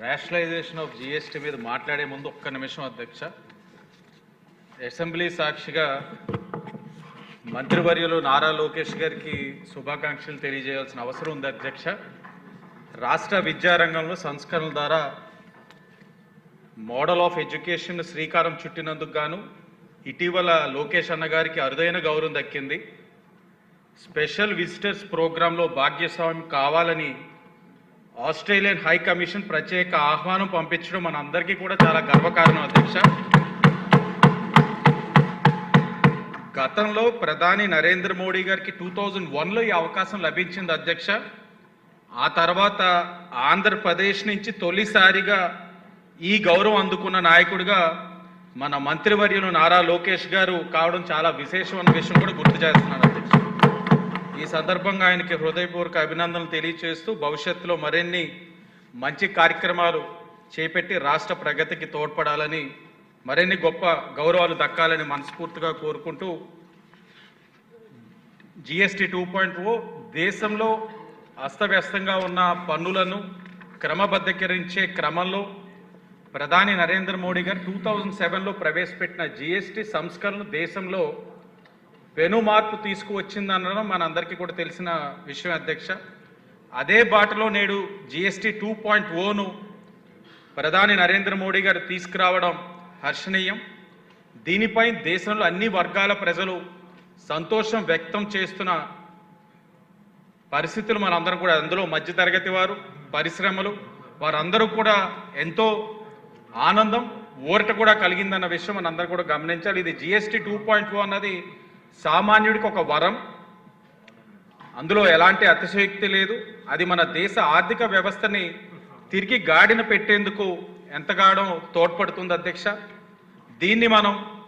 Rationalization of GST మీద మాట్లాడే ముందు ఒక్క నిమిషం అధ్యక్ష. అసెంబ్లీ సాక్షిగా మంత్రివర్యులు నారా లోకేష్ గారికి శుభాకాంక్షలు తెలియజేయాల్సిన అవసరం ఉంది అధ్యక్ష. రాష్ట్ర విద్యారంగంలో సంస్కరణల ద్వారా మోడల్ ఆఫ్ ఎడ్యుకేషన్ శ్రీకారం చుట్టినందుకు గాను ఇటీవల లోకేష్ అన్న గారికి అరుదైన గౌరవం దక్కింది. స్పెషల్ విజిటర్స్ ప్రోగ్రాంలో భాగ్యస్వామి కావాలని ఆస్ట్రేలియన్ హై కమిషన్ ప్రత్యేక ఆహ్వానం పంపించడం మన అందరికీ కూడా చాలా గర్వకారణం అధ్యక్ష. గతంలో ప్రధాని నరేంద్ర మోడీ గారికి టూ థౌజండ్ వన్లో ఈ అవకాశం లభించింది అధ్యక్ష. ఆ తర్వాత ఆంధ్రప్రదేశ్ నుంచి తొలిసారిగా ఈ గౌరవం అందుకున్న నాయకుడిగా మన మంత్రివర్యులు నారా లోకేష్ గారు కావడం చాలా విశేషమైన విషయం కూడా గుర్తు చేస్తున్నాను అధ్యక్ష. ఈ సందర్భంగా ఆయనకి హృదయపూర్వక అభినందనలు తెలియజేస్తూ భవిష్యత్తులో మరిన్ని మంచి కార్యక్రమాలు చేపట్టి రాష్ట్ర ప్రగతికి తోడ్పడాలని మరిన్ని గొప్ప గౌరవాలు దక్కాలని మనస్ఫూర్తిగా కోరుకుంటూ జిఎస్టీ టూ పాయింట్ ఓ దేశంలో అస్తవ్యస్తంగా ఉన్న పన్నులను క్రమబద్ధీకరించే క్రమంలో ప్రధాని నరేంద్ర మోడీ గారు టూ థౌజండ్ సెవెన్లో ప్రవేశపెట్టిన జిఎస్టీ సంస్కరణ దేశంలో పెను మార్పు తీసుకువచ్చిందనడం మనందరికీ కూడా తెలిసిన విషయం అధ్యక్ష. అదే బాటలో నేడు జిఎస్టీ టూ పాయింట్ ఓను ప్రధాని నరేంద్ర మోడీ గారు తీసుకురావడం హర్షణీయం. దీనిపై దేశంలో అన్ని వర్గాల ప్రజలు సంతోషం వ్యక్తం చేస్తున్న పరిస్థితులు మనందరం కూడా అందులో మధ్యతరగతి వారు పరిశ్రమలు వారందరూ కూడా ఎంతో ఆనందం ఊరట కూడా కలిగిందన్న విషయం మనందరం కూడా గమనించాలి. ఇది జిఎస్టీ టూ పాయింట్ అన్నది సామాన్యుడికి ఒక వరం. అందులో ఎలాంటి అతిశయోక్తి లేదు. అది మన దేశ ఆర్థిక వ్యవస్థని తిరిగి గాడిన పెట్టేందుకు ఎంతగానో తోడ్పడుతుంది అధ్యక్ష. దీన్ని మనం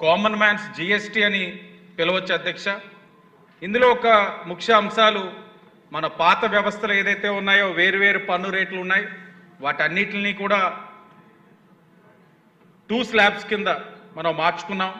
కామన్ మ్యాన్స్ జిఎస్టీ అని పిలవచ్చు అధ్యక్ష. ఇందులో ఒక ముఖ్య అంశాలు మన పాత వ్యవస్థలు ఏదైతే ఉన్నాయో వేరువేరు పన్ను రేట్లు ఉన్నాయి. వాటన్నిటిని కూడా టూ స్లాబ్స్ కింద మనం మార్చుకున్నాం.